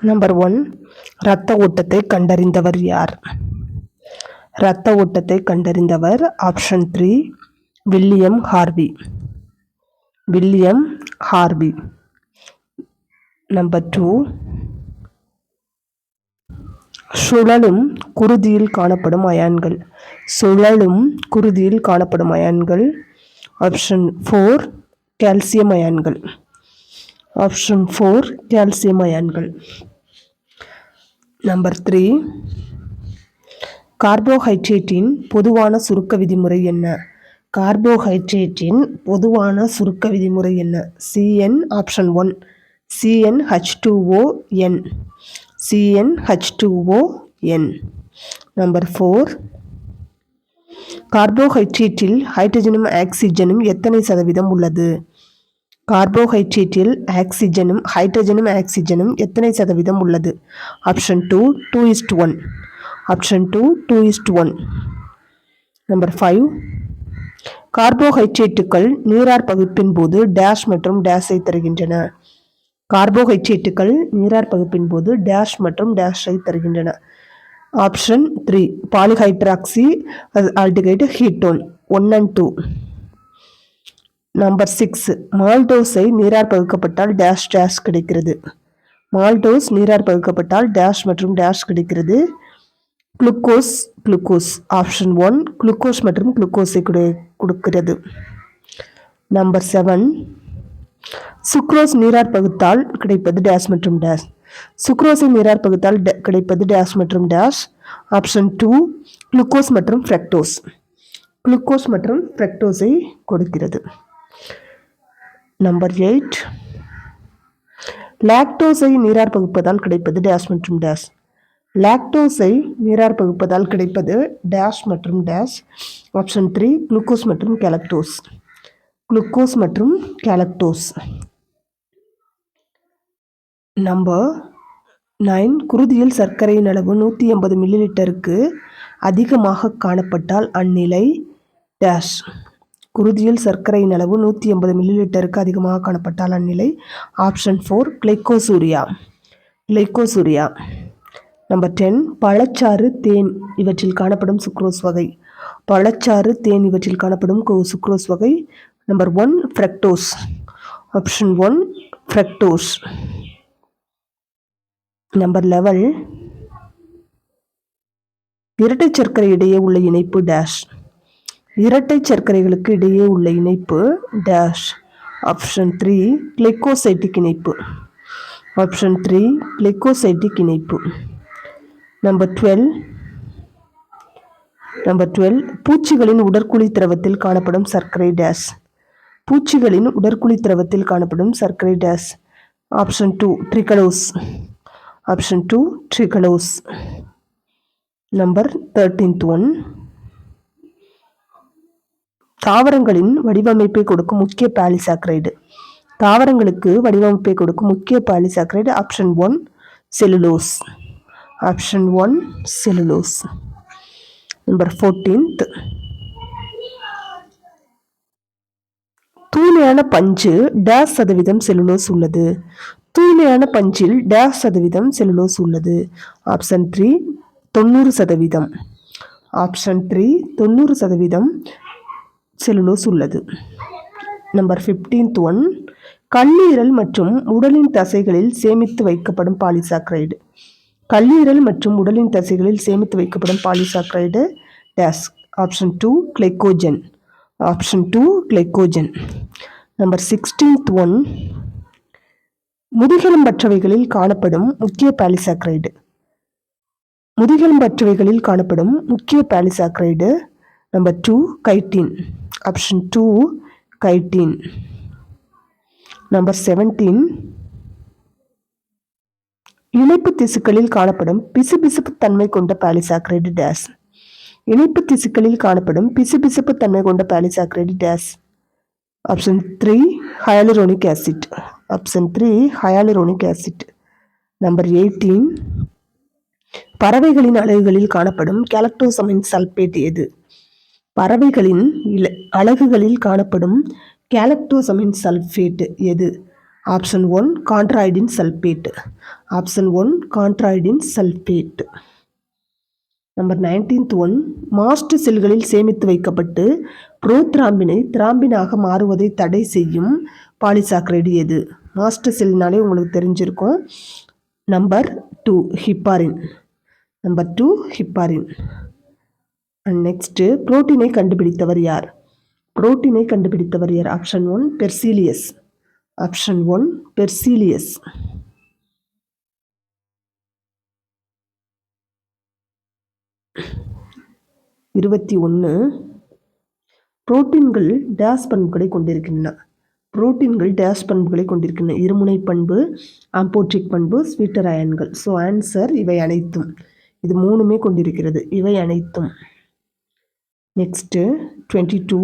Number one இரத்த ஓட்டத்தை கண்டறிந்தவர் யார்? இரத்த ஓட்டத்தை கண்டறிந்தவர் option three William Harvey. William Harvey. Number two சுழலும் குருதியில் காணப்படும் அயான்கள். சுழலும் குருதியில் காணப்படும் அயான்கள். ஆப்ஷன் ஃபோர் கால்சியம் அயான்கள். ஆப்ஷன் ஃபோர் கால்சியம் அயான்கள். நம்பர் த்ரீ கார்போஹைட்ரேட்டின் பொதுவான சுருக்க விதிமுறை என்ன? கார்போஹைட்ரேட்டின் பொதுவான சுருக்க விதிமுறை என்ன? CN option one CN H two O N CN H two O N number four கார்போஹைட்ரேட்டில் ஹைட்ரஜனும் ஆக்சிஜனும் எத்தனை சதவீதம் உள்ளது? கார்போஹைட்ரேட்டில் ஆக்சிஜனும் ஹைட்ரஜனும் ஆக்சிஜனும் எத்தனை சதவீதம் உள்ளது? Option two two is one option two two is one number five கார்போஹைட்ரேட்டுகள் நீரார் பகுப்பின் போது டேஷ் மற்றும் டேஷை தருகின்றன. கார்போஹைட்ரேட்டுகள் நீரார் பகுப்பின் போது டேஷ் மற்றும் டேஷை தருகின்றன. Option three polyhydroxy aldehyde ketone one and two number six. மால்டோஸை நீரார் பகுக்கப்பட்டால் டேஷ் டேஷ் கிடைக்கிறது. மால்டோஸ் நீரார் பகுக்கப்பட்டால் டேஷ் மற்றும் டேஷ் கிடைக்கிறது. Glucose glucose. Option one glucose மற்றும் குளுக்கோஸை கொடு கொடுக்கிறது. Number seven. சுக்ரோஸ் நீரார் பகுத்தால் கிடைப்பது டேஷ் மற்றும் டேஷ். சுக்ரோஸை நீரார் பகுத்தால் கிடைப்பது டேஷ் மற்றும் டேஷ். ஆப்ஷன் டூ குளுக்கோஸ் மற்றும் ஃப்ரெக்டோஸ். குளுக்கோஸ் மற்றும் ஃப்ரெக்டோஸை கொடுக்கிறது. நம்பர் எயிட் லாக்டோஸை நீரார் பகுப்பதால் கிடைப்பது டேஷ் மற்றும் டேஷ் லாக்டோஸை நீரார் பகுப்பதால் கிடைப்பது டேஷ் மற்றும் டேஷ் ஆப்ஷன் த்ரீ குளுக்கோஸ் மற்றும் கேலக்டோஸ் குளுக்கோஸ் மற்றும் கேலக்டோஸ் நம்பர் நைன் குருதியில் சர்க்கரையின் அளவு நூற்றி எண்பது மில்லி லிட்டருக்கு அதிகமாக காணப்பட்டால் அந்நிலை டேஷ் குருதியில் சர்க்கரையின் அளவு நூற்றி எண்பது மில்லி லிட்டருக்கு அதிகமாக காணப்பட்டால் அந்நிலை. Option four glycosuria glycosuria number ten பழச்சாறு தேன் இவற்றில் காணப்படும் சுக்ரோஸ் வகை. பழச்சாறு தேன் இவற்றில் காணப்படும் சுக்ரோஸ் வகை. Number one fructose option one fructose number level இரட்டை சர்க்கரை இடையே உள்ள இணைப்பு டேஷ் இரட்டை சர்க்கரைகளுக்கு இடையே உள்ள இணைப்பு டேஷ் ஆப்ஷன் த்ரீ கிளைக்கோசைட்டிக் இணைப்பு. ஆப்ஷன் த்ரீ கிளைக்கோசைட்டிக் இணைப்பு. நம்பர் டுவெல் நம்பர் டுவெல் பூச்சிகளின் உடற்குழி திரவத்தில் காணப்படும் சர்க்கரை டேஷ் பூச்சிகளின் உடற்குழி திரவத்தில் காணப்படும் சர்க்கரை dash option two trehalose option two trehalose number thirteenth one தாவரங்களின் வடிவமைப்பை கொடுக்கும் முக்கிய பாலிசாக்ரைடு தாவரங்களுக்கு வடிவமைப்பை கொடுக்கும் முக்கிய polysaccharide option one cellulose option one cellulose number fourteenth. தூய்மையான பஞ்சு டேஸ் சதவீதம் செலுலோஸ் உள்ளது. தூய்மையான பஞ்சில் டேஷ் சதவீதம் செல்லுலோஸ் உள்ளது. ஆப்ஷன் த்ரீ தொண்ணூறு சதவீதம். ஆப்ஷன் த்ரீ தொண்ணூறு சதவீதம் செல்லுலோஸ் உள்ளது. நம்பர் ஃபிஃப்டீன்த் ஒன் கல்லீரல் மற்றும் உடலின் தசைகளில் சேமித்து வைக்கப்படும் பாலிசாக்ரைடு கல்லீரல் மற்றும் உடலின் தசைகளில் சேமித்து வைக்கப்படும் polysaccharide dash. Option two glycogen option two glycogen number sixteenth one முதுகெலும்பற்றவைகளில் காணப்படும் முக்கிய பாலிசாக்ரைடு முதுகெலும்பற்றவைகளில் காணப்படும் முக்கிய polysaccharide number two chitin option two chitin number seventeen இணைப்பு திசுக்களில் காணப்படும் பிசுபிசுப்பு தன்மை கொண்ட பாலிசாக்ரைடு டேஸ். இணைப்பு திசுக்களில் காணப்படும் பிசுபிசுப்பு தன்மை கொண்ட polysaccharide dash. Option three hyaluronic acid option three hyaluronic acid number eighteen பறவைகளின் அலகுகளில் காணப்படும் கேலக்டோசமின் சல்பேட் எது? பறவைகளின் இல அலகுகளில் காணப்படும் கேலக்டோசமின் சல்ஃபேட்டு எது? Option one chondroitin sulphate option one chondroitin sulphate number nineteenth one mast செல்களில் சேமித்து வைக்கப்பட்டு புரோத்ராம்பினை திராம்பினாக மாறுவதை தடை செய்யும் பாலிசாக்ரைடு எது? மாஸ்டர் செல்னாலே உங்களுக்கு தெரிஞ்சிருக்கும். Number two heparin. Number two heparin. And next புரோட்டீனை கண்டுபிடித்தவர் யார்? புரோட்டீனை கண்டுபிடித்தவர் யார்? Option one Berzelius option one Berzelius இருபத்தி ஒன்று புரோட்டீன்கள் டேஸ் பண்புகளை கொண்டிருக்கின்றன. புரோட்டீன்கள் டேஷ் பண்புகளை கொண்டிருக்கின்றன. இருமுனை பண்பு ஆம்போட்ரிக் பண்பு ஸ்வீட்டர் அயன்கள் ஸோ ஆன்சர் இவை அனைத்தும். இது மூணுமே கொண்டிருக்கிறது. இவை அனைத்தும். நெக்ஸ்ட்டு டுவெண்ட்டி டூ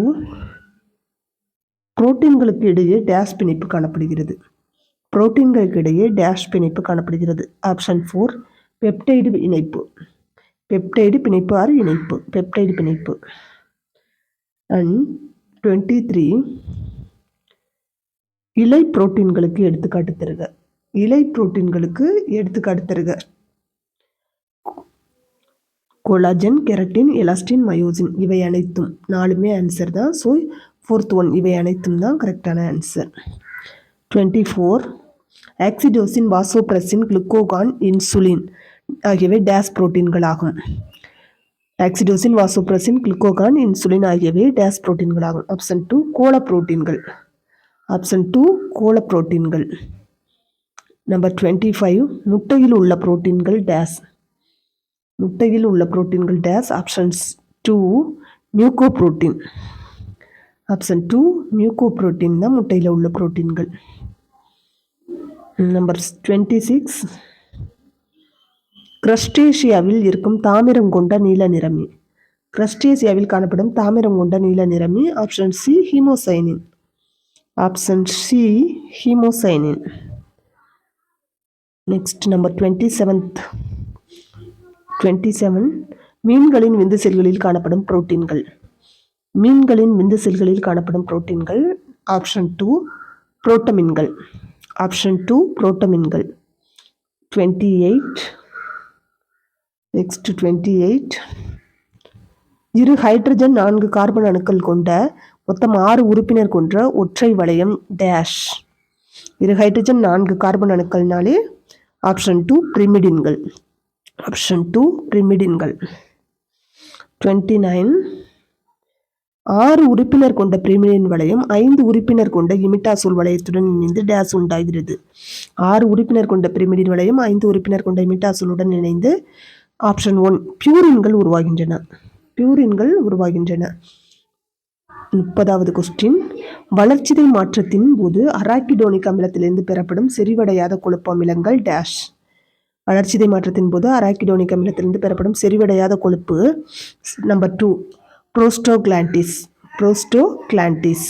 புரோட்டீன்களுக்கு இடையே டேஷ் பிணைப்பு காணப்படுகிறது. புரோட்டீன்களுக்கு இடையே டேஷ் பிணைப்பு காணப்படுகிறது. ஆப்ஷன் ஃபோர் பெப்டைடு இணைப்பு பெப்டைடு பிணைப்பு ஆறு இணைப்பு. பெப்டைடு பிணைப்பு. அண்ட் டுவெண்ட்டி த்ரீ இலை புரோட்டீன்களுக்கு எடுத்துக்காட்டு தருக. இலை புரோட்டீன்களுக்கு எடுத்துக்காட்டு தருக. கொலாஜன் கெரட்டின் எலாஸ்டின் மயோசின் இவை அனைத்தும் நாலுமே ஆன்சர் தான். ஸோ ஃபோர்த் ஒன் இவை அனைத்தும் தான் கரெக்டான answer twenty four oxytocin vasopressin glucagon insulin ஆகியவை டேஸ் புரோட்டீன்கள் ஆகும் ஆக்சிடோசின் வாசோப்ரஸின் குளுக்கோகான் இன்சுலின் ஆகியவை டேஸ் புரோட்டீன்கள் ஆகும் ஆப்ஷன் டூ கோல புரோட்டீன்கள் ஆப்ஷன் டூ கோல புரோட்டீன்கள் நம்பர் டுவெண்ட்டி ஃபைவ் முட்டையில் உள்ள புரோட்டீன்கள் டேஸ் முட்டையில் உள்ள புரோட்டீன்கள் dash options two mucoprotein option two mucoprotein தான் முட்டையில் உள்ள புரோட்டீன்கள் நம்பர் டுவெண்ட்டி சிக்ஸ் கிரஸ்டேஷியாவில் இருக்கும் தாமிரம் கொண்ட நீல நிறமி கிரஸ்டேசியாவில் காணப்படும் தாமிரம் கொண்ட நீல நிறமி option C haemocyanin option C haemocyanin next number twenty seventh twenty seven மீன்களின் விந்து செல்களில் காணப்படும் புரோட்டீன்கள். மீன்களின் விந்து செல்களில் காணப்படும் புரோட்டீன்கள் ஆப்ஷன் டூ புரோட்டமின்கள். Option two புரோட்டமின்கள். Twenty eight next twenty eight இரு ஹைட்ரஜன் நான்கு கார்பன் அணுக்கள் கொண்ட மொத்தம் ஆறு உறுப்பினர் கொண்ட ஒற்றை வளையம் டேஷ் இரு ஹைட்ரஜன் நான்கு கார்பன் அணுக்கள்னாலே ஆப்ஷன் டூ பிரிமிடின்கள் ஆப்ஷன் டூ பிரிமிடின்கள் டுவெண்ட்டி நைன் ஆறு உறுப்பினர் கொண்ட பிரிமிடின் வளையம் ஐந்து உறுப்பினர் கொண்ட இமிட்டாசோல் வளையத்துடன் இணைந்து டேஸ் உண்டாகிறது. ஆறு உறுப்பினர் கொண்ட பிரிமிடின் வளையம் ஐந்து உறுப்பினர் கொண்ட இமிட்டாசோலுடன் இணைந்து ஆப்ஷன் ஒன் பியூரின்கள் உருவாகின்றன. பியூரின்கள் உருவாகின்றன. முப்பதாவது கொஸ்டின் வளர்ச்சிதை மாற்றத்தின் போது அராக்கிடோனிக் அமிலத்திலிருந்து பெறப்படும் செறிவடையாத கொழுப்பு அமிலங்கள் டேஷ். வளர்ச்சிதை மாற்றத்தின் போது அராக்கிடோனிக் அமிலத்திலிருந்து பெறப்படும் செறிவடையாத கொழுப்பு நம்பர் டூ ப்ரோஸ்டோக்லாண்டிஸ் ப்ரோஸ்டோக்லாண்டிஸ்